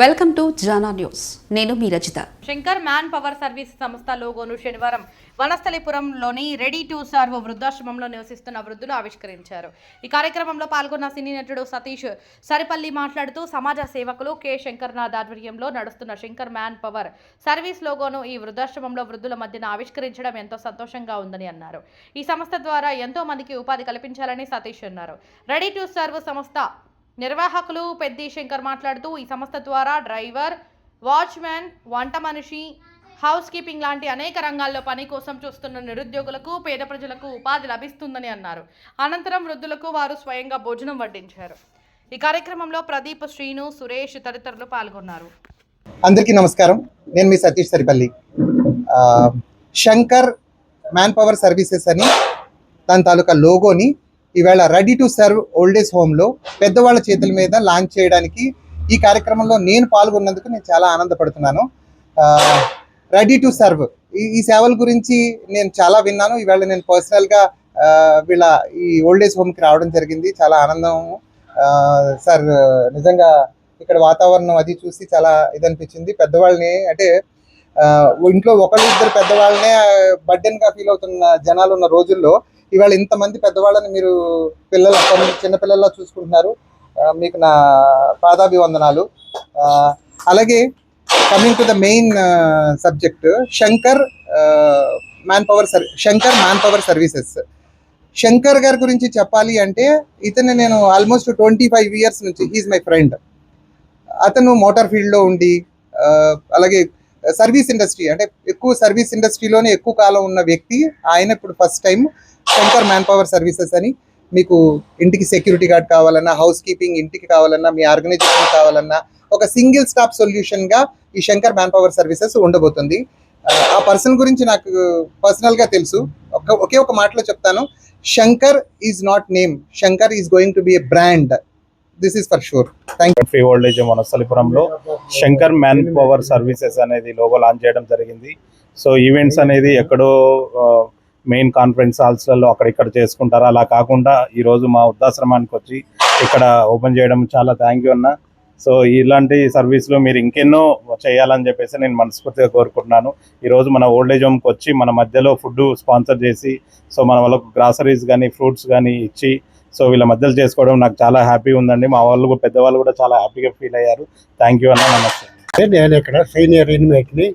Welcome to Jana news. నేను మీ Rachita. Shankar man power service సంస్థ లోగోను శనివారం వనస్థలిపురంలోని రెడీ టు సర్వ్ వృద్ధాశ్రమంలో నివసిస్తున్న వృద్ధులు ఆవిష్కరించారు. ఈ కార్యక్రమంలో పాల్గొన్న సినీ నటుడు సతీష్ సరిపల్లి మాట్లాడుతూ సమాజ సేవకులు కె. శంకర్నాథ్ ఆధ్వర్యంలో నడుస్తున్న శంకర్ మ్యాన్ పవర్ సర్వీస్ లోగోను ఈ వృద్ధాశ్రమంలో వృద్ధుల మధ్యన ఆవిష్కరించడం ఎంతో సంతోషంగా ఉందని అన్నారు. ఈ సంస్థ ద్వారా ఎంతో మందికి ఉపాధి కల్పించాలని సతీష్ అన్నారు. రెడీ టు సర్వ్ సంస్థ నిర్వాహకులు పెద్ది శంకర్ మాట్లాడుతూ ఈ సంస్థ ద్వారా డ్రైవర్ వాచ్మ్యాన్ వంట మనిషి హౌస్ కీపింగ్ లాంటి అనేక రంగాల్లో పని కోసం చూస్తున్న నిరుద్యోగులకు పేద ప్రజలకు ఉపాధి లభిస్తుందని అన్నారు. అనంతరం వృద్ధులకు వారు స్వయంగా భోజనం వడ్డించారు. ఈ కార్యక్రమంలో ప్రదీప్ శ్రీను సురేష్ తదితరులు పాల్గొన్నారు. అందరికీ నమస్కారం. నేను మీ Satish Saripalli. Shankar man power services అని దాని తాలూకా లోగోని ఈవేళ రెడీ టు సర్వ్ ఓల్డేజ్ హోమ్లో పెద్దవాళ్ళ చేతుల మీద లాంచ్ చేయడానికి ఈ కార్యక్రమంలో నేను పాల్గొన్నందుకు నేను చాలా ఆనందపడుతున్నాను. Ready to serve. ఈ ఈ సేవల గురించి నేను చాలా విన్నాను. ఈవేళ నేను పర్సనల్గా వీళ్ళ ఈ ఓల్డేజ్ హోమ్కి రావడం జరిగింది. చాలా ఆనందం. సార్ నిజంగా ఇక్కడ వాతావరణం అది చూసి చాలా ఇది అనిపించింది పెద్దవాళ్ళని అంటే ఇంట్లో ఒకళ్ళు ఇద్దరు పెద్దవాళ్ళనే బర్డెన్గా ఫీల్ అవుతున్న జనాలు ఉన్న రోజుల్లో ఇవాళ ఇంతమంది పెద్దవాళ్ళని మీరు పిల్లలు చిన్న పిల్లల్లా చూసుకుంటున్నారు. మీకు నా పాదాభివందనాలు. అలాగే coming to the main subject Shankar manpower sir Shankar manpower services Shankar గారి గురించి చెప్పాలి అంటే ఇతను నేను ఆల్మోస్ట్ ట్వంటీ ఫైవ్ ఇయర్స్ నుంచి హీఈస్ మై ఫ్రెండ్ అతను మోటార్ ఫీల్డ్లో ఉండి అలాగే సర్వీస్ ఇండస్ట్రీ అంటే ఎక్కువ సర్వీస్ ఇండస్ట్రీలోనే ఎక్కువ కాలం ఉన్న వ్యక్తి. ఆయన ఇప్పుడు first time Shankar manpower services అని మీకు ఇంటికి సెక్యూరిటీ గార్డ్ కావాలన్నా హౌస్ కీపింగ్ ఇంటికి కావాలన్నా మీ ఆర్గనైజేషన్ కావాలన్నా ఒక సింగిల్ స్టాప్ సొల్యూషన్గా ఈ శంకర్ మ్యాన్ పవర్ సర్వీసెస్ ఉండబోతుంది. ఆ, పర్సన్ గురించి నాకు పర్సనల్గా తెలుసు. ఒక ఒకే ఒక మాటలో చెప్తాను. Shankar is not name Shankar is going to be a brand this is for sure thank free old age వనస్థలిపురంలో Shankar man power services అనేది లోగో లాంచ్ చేయడం జరిగింది. సో ఈవెంట్స్ అనేది ఎక్కడో మెయిన్ కాన్ఫరెన్స్ హాల్స్లలో అక్కడిక్కడ చేసుకుంటారు. అలా కాకుండా ఈరోజు మా వృద్ధాశ్రమానికి వచ్చి ఇక్కడ ఓపెన్ చేయడం చాలా థ్యాంక్ యూ అన్న. సో ఇలాంటి సర్వీసులు మీరు ఇంకెన్నో చేయాలని చెప్పేసి నేను మనస్ఫూర్తిగా కోరుకుంటున్నాను. ఈరోజు మన ఓల్డేజ్ హోమ్కి వచ్చి మన మధ్యలో ఫుడ్ స్పాన్సర్ చేసి సో మన వాళ్ళకు గ్రాసరీస్ కానీ ఫ్రూట్స్ కానీ ఇచ్చి సో వీళ్ళ మధ్యలో చేసుకోవడం నాకు చాలా హ్యాపీ ఉందండి. మా వాళ్ళు పెద్దవాళ్ళు కూడా చాలా హ్యాపీగా ఫీల్ అయ్యారు. థ్యాంక్ యూ అన్న. నమస్తే. నేను ఇక్కడ సీనియర్ ఇన్మేట్ని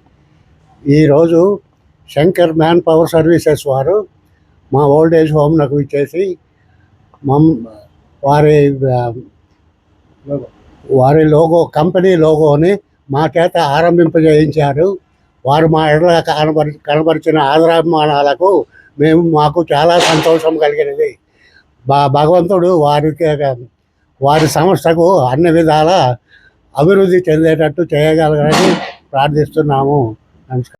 ఈరోజు శంకర్ మ్యాన్ పవర్ సర్వీసెస్ వారు మా ఓల్డ్ ఏజ్ హోమ్ నాకు ఇచ్చేసి మమ్ వారి వారి లోగో కంపెనీ లోగోని మా చేత ఆరంభింపజేయించారు వారు మా ఎడల కనబరి కనబరిచిన ఆదరాభిమానాలకు మేము మాకు చాలా సంతోషం కలిగినది. బా భగవంతుడు వారికి వారి సంస్థకు అన్ని విధాల అభివృద్ధి చెందేటట్టు చేయగలగని ప్రార్థిస్తున్నాము. నమస్కారం.